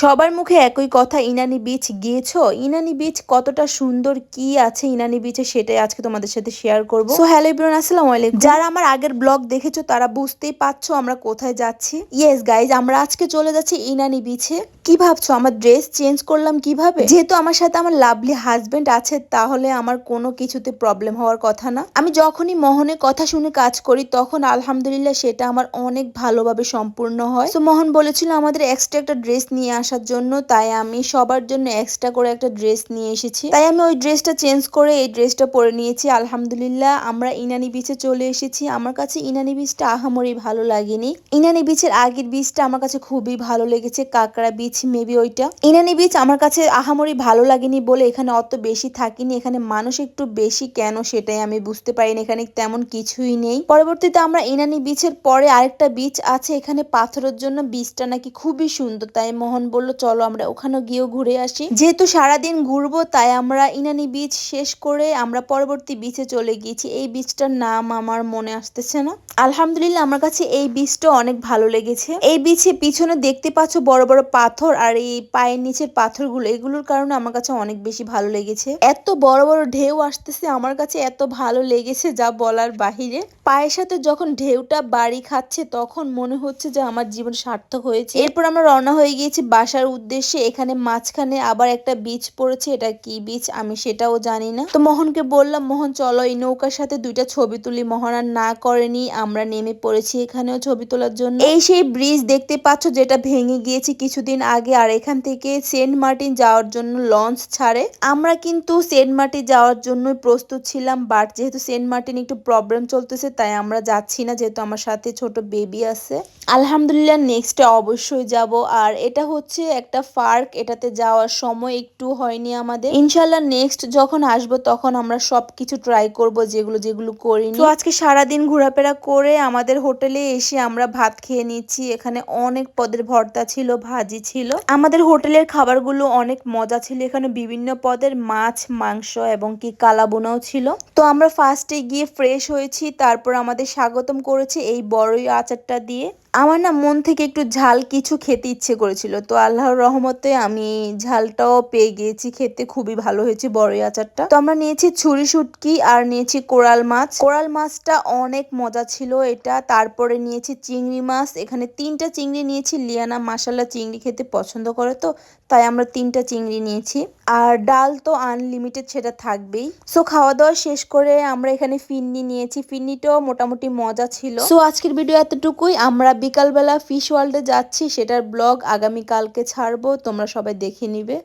সবার মুখে একই কথা ইনানি বিচ গিয়েছো? ইনানি বিচ কতটা সুন্দর কি আছে ইনানি বিচে সেটাই আজকে তোমাদের সাথে শেয়ার করব। সো হ্যালো ইব্রান আসসালামু আলাইকুম। যারা আমার আগের ব্লগ দেখেছ তারা বুঝতেই পারছ আমরা কোথায় যাচ্ছি। ইয়েস গাইজ আমরা আজকে চলে যাচ্ছি ইনানি বিচে। কি ভাবছ আমার ড্রেস চেঞ্জ করলাম কীভাবে? যেহেতু আমার সাথে আমার লাভলি হাজবেন্ড আছে তাহলে আমার কোনো কিছুতে প্রবলেম হওয়ার কথা না। আমি যখনই মোহনে কথা শুনে কাজ করি তখন আলহামদুলিল্লাহ সেটা আমার অনেক ভালোভাবে সম্পূর্ণ হয়। তো মোহন বলেছিল আমাদের এক্সট্রা একটা ড্রেস নিয়ে আসার জন্য, তাই আমি সবার জন্য এক্সট্রা করে একটা ড্রেস নিয়ে এসেছি। তাই আমি ওই ড্রেসটা চেঞ্জ করে এই ড্রেসটা পরে নিয়েছি। আলহামদুলিল্লাহ, আমরা ইনানি বিচে চলে এসেছি। আমার কাছে ইনানি বিচটা আহামরি ভালো লাগেনি। ইনানি বিচের আগের বিচটা আমার কাছে খুবই ভালো লেগেছে, কাকড়া বিচ মেবি ওইটা। ইনানি বিচ আমার কাছে আহামরি ভালো লাগেনি বলে এখানে অত বেশি থাকিনি। এখানে মানুষ একটু বেশি কেন সেটাই আমি বুঝতে পারিনি। এখানে তেমন কিছুই নেই। পরবর্তীতে আমরা ইনানি বিচের পরে আরেকটা বিচ আছে। এখানে পাথরের জন্য বিচটা নাকি খুবই সুন্দর। তাই মোহন বলল, চলো আমরা ওখানে গিয়েও ঘুরে আসি। যেহেতু সারাদিন ঘুরবো, তাই আমরা ইনানি বিচ শেষ করে আমরা পরবর্তী বিচে চলে গিয়েছি। এই বিচটার নাম আমার মনে আসতেছে না। আলহামদুলিল্লাহ, আমার কাছে এই বিচটা অনেক ভালো লেগেছে। এই বিচে পিছনে দেখতে পাচ্ছ বড় বড় পাথর আর এই পায়ের নিচের পাথরগুলো, এগুলোর কারণে আমার কাছে অনেক বেশি ভালো লেগেছে। এত বড় বড় ঢেউ আসতেছে, আমার কাছে এত ভালো লেগেছে যা বলার বাহিরে। পায়ের সাথে যখন ঢেউটা বাড়ি খাচ্ছে, তখন মনে হচ্ছে যে আমার জীবন সার্থক হয়েছে। এরপর আমরা রওনা হয়ে গিয়েছি বাসার উদ্দেশ্যে এখানে মাঝখানে আবার একটা বীজ পড়েছে। এটা কি বীজ আমি সেটাও জানি না। তো মোহনকে বললাম, মোহন, চলো এই নৌকার সাথে দুইটা ছবি তুলি। মোহন আর না করেনি, আমরা নেমে পড়েছি এখানেও ছবি তোলার জন্য। এই সেই ব্রিজ দেখতে পাচ্ছ যেটা ভেঙে গিয়েছে কিছুদিন আগে, আর এখান থেকে সেন্ট মার্টিন যাওয়ার জন্য লঞ্চ ছাড়ে। আমরা কিন্তু সেন্ট মার্টিন যাওয়ার জন্যই প্রস্তুত ছিলাম বাট যেহেতু সেন্ট মার্টিন একটু প্রবলেম চলতেছে, তাই আমরা যাচ্ছি না, যেহেতু আমার সাথে ছোট বেবি আছে। আলহামদুলিল্লাহ নেক্সটে অবশ্যই যাব। আর এটা হচ্ছে একটা পার্ক, এটাতে যাওয়ার সময় একটু হয়নি আমাদের। ইনশাল্লাহ নেক্সট যখন আসব তখন আমরা সব কিছু ট্রাই করব, যেগুলো যেগুলো করিনি। তো আজকে সারাদিন ঘোরাফেরা করে আমাদের হোটেলে এসে আমরা ভাত খেয়ে নিচ্ছি। এখানে অনেক পদের ভর্তা ছিল, ভাজি ছিল। আমাদের হোটেলের খাবারগুলো অনেক মজা ছিল। এখানে বিভিন্ন পদের মাছ, মাংস এবং কি কালাবোনাও ছিল। তো আমরা ফার্স্টে গিয়ে ফ্রেশ হয়েছি, তারপর আমাদের স্বাগতম করেছে এই বড়ই আচারটা দিয়ে। আমার না মন থেকে একটু ঝাল কিছু খেতে ইচ্ছে করেছিল। তো আল্লাহর রহমতে আমি ঝালটাও পেয়ে গিয়েছি, খেতে খুবই ভালো হয়েছে বড়ই আচারটা। তো আমরা নিয়েছি ছুরি শুটকি আর নিয়েছি কোরাল মাছ। কোরাল মাছটা অনেক মজা ছিল এটা। তারপরে নিয়েছি চিংড়ি মাছ। এখানে তিনটা চিংড়ি নিয়েছি। লিয়ানা মাসালা চিংড়ি খেতে পছন্দ করে তো, তাই আমরা তিনটা চিংড়ি নিয়েছি। আর ডাল তো আনলিমিটেড সেটা থাকবেই। সো খাওয়া দাওয়া শেষ করে আমরা এখানে ফিন্নি নিয়েছি। ফিন্নিটাও মোটামুটি মজা ছিল। সো আজকের ভিডিও এতটুকুই। আমরা বিকালবেলা ফিশ ওয়ার্ল্ডে যাচ্ছি সেটার ব্লগ আগামীকালকে ছাড়বো তোমরা সবাই দেখে নিবে।